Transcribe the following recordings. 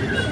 个。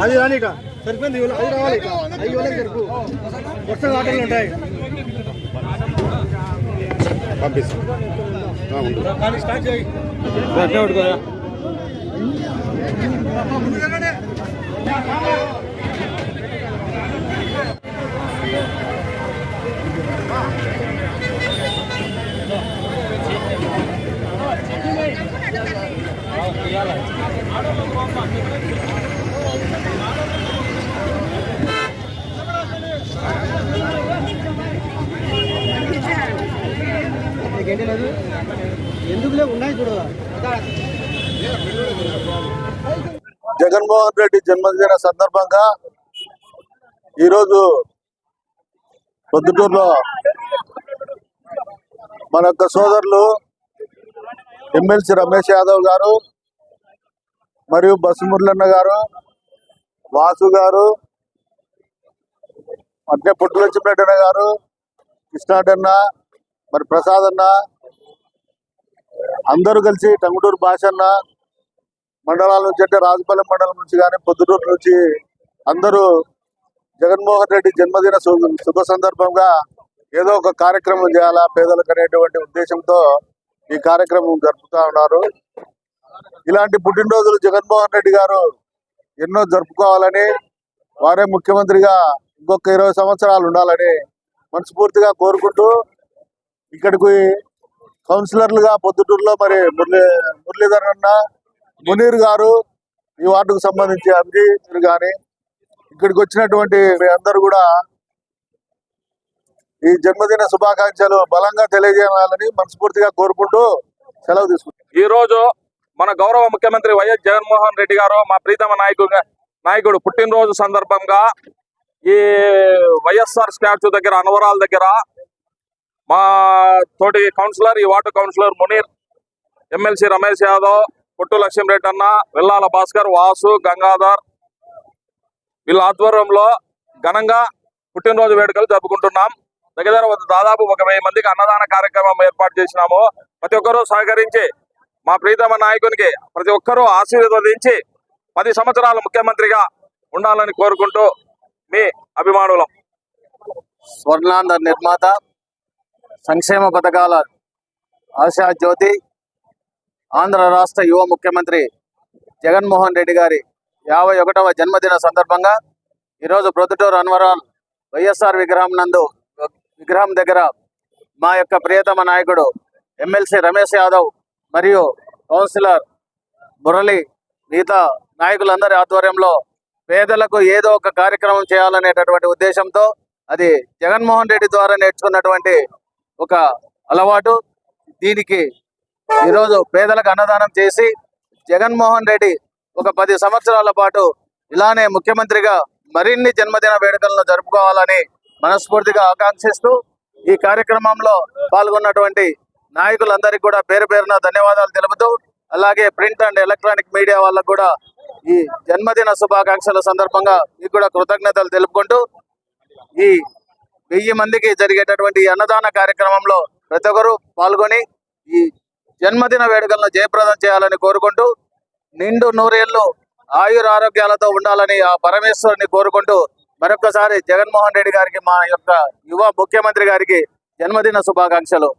అది రాని సరిపోయింది. అది రావాలి అవి వరుసగా ఆటలు ఉంటాయి. కానీ ఎందుకులే ఉన్నాయి చూడు జగన్మోహన్ రెడ్డి జన్మదిన సందర్భంగా ఈరోజు పొద్దుటూరులో మన యొక్క సోదరులు ఎమ్మెల్సీ రమేష్ యాదవ్ గారు మరియు బసు మురళన్న గారు వాసు గారు అట్నే పుట్టులచ్చిపెట్టన్న గారు కృష్ణాటన్న మరి ప్రసాద్ అన్న అందరూ కలిసి టంగుటూరు భాషన్న మండలాల నుంచి అంటే రాజుపాలెం మండలం నుంచి కానీ పొద్దుటూరు నుంచి అందరూ జగన్మోహన్ రెడ్డి జన్మదిన శుభ సందర్భంగా ఏదో ఒక కార్యక్రమం చేయాలా పేదలకు అనేటువంటి ఉద్దేశంతో ఈ కార్యక్రమం జరుపుతా ఉన్నారు. ఇలాంటి పుట్టినరోజులు జగన్మోహన్ రెడ్డి గారు ఎన్నో జరుపుకోవాలని వారే ముఖ్యమంత్రిగా ఇంకొక ఇరవై సంవత్సరాలు ఉండాలని మనస్ఫూర్తిగా కోరుకుంటూ ఇక్కడికి కౌన్సిలర్లుగా పొద్దుటూరులో మరి మురళీ మురళీధర్ అన్న మునీర్ గారు ఈ వార్డుకు సంబంధించి అంజీ గాని ఇక్కడికి వచ్చినటువంటి మీ అందరూ కూడా ఈ జన్మదిన శుభాకాంక్షలు బలంగా తెలియజేయాలని మనస్ఫూర్తిగా కోరుకుంటూ సెలవు తీసుకుంటాం ఈ రోజు మన గౌరవ ముఖ్యమంత్రి వైఎస్ జగన్మోహన్ రెడ్డి గారు మా ప్రీతమ నాయకుడు నాయకుడు పుట్టినరోజు సందర్భంగా ఈ వైఎస్ఆర్ స్టాచ్యూ దగ్గర అనవరాల దగ్గర మా తోటి కౌన్సిలర్ ఈ ward councillor Munir MLC Ramesh Yadav Puttu Lakshmireddy అన్న వెల్లాల భాస్కర్ వాసు గంగాధర్ వీళ్ళ ఆధ్వర్యంలో ఘనంగా పుట్టినరోజు వేడుకలు జరుపుకుంటున్నాం. దగ్గర దాదాపు ఒక వెయ్యి మందికి అన్నదాన కార్యక్రమం ఏర్పాటు చేసినాము. ప్రతి ఒక్కరూ సహకరించి మా ప్రీతమ నాయకునికి ప్రతి ఒక్కరూ ఆశీర్వదించి పది సంవత్సరాలు ముఖ్యమంత్రిగా ఉండాలని కోరుకుంటూ మీ అభిమానులం. స్వర్ణాంధ్ర నిర్మాత సంక్షేమ పథకాల ఆశా జ్యోతి ఆంధ్ర రాష్ట్ర యువ ముఖ్యమంత్రి జగన్మోహన్ రెడ్డి గారి యాభై ఒకటవ జన్మదిన సందర్భంగా ఈరోజు ప్రొద్దుటూరు అన్వరాల్ వైఎస్ఆర్ విగ్రహం నందు విగ్రహం దగ్గర మా యొక్క ప్రియతమ నాయకుడు ఎమ్మెల్సీ రమేష్ యాదవ్ మరియు కౌన్సిలర్ మురళి మిగతా నాయకులందరి ఆధ్వర్యంలో పేదలకు ఏదో ఒక కార్యక్రమం చేయాలనేటటువంటి ఉద్దేశంతో అది జగన్మోహన్ రెడ్డి ద్వారా నేర్చుకున్నటువంటి ఒక అలవాటు. దీనికి ఈరోజు పేదలకు అన్నదానం చేసి జగన్మోహన్ రెడ్డి ఒక పది సంవత్సరాల పాటు ఇలానే ముఖ్యమంత్రిగా మరిన్ని జన్మదిన వేడుకలను జరుపుకోవాలని మనస్ఫూర్తిగా ఆకాంక్షిస్తూ ఈ కార్యక్రమంలో పాల్గొన్నటువంటి నాయకులందరికీ కూడా పేరు పేరున ధన్యవాదాలు తెలుపుతూ అలాగే ప్రింట్ అండ్ ఎలక్ట్రానిక్ మీడియా వాళ్ళకు కూడా ఈ జన్మదిన శుభాకాంక్షల సందర్భంగా మీకు కూడా కృతజ్ఞతలు తెలుపుకుంటూ ఈ వెయ్యి మందికి జరిగేటటువంటి అన్నదాన కార్యక్రమంలో ప్రతి ఒక్కరూ పాల్గొని ఈ జన్మదిన వేడుకలను జయప్రదం చేయాలని కోరుకుంటూ నిండు నూరేళ్ళు ఆయుర ఆరోగ్యాలతో ఉండాలని ఆ పరమేశ్వరుని కోరుకుంటూ మరొకసారి జగన్మోహన్ రెడ్డి గారికి మా యొక్క యువ ముఖ్యమంత్రి గారికి జన్మదిన శుభాకాంక్షలు.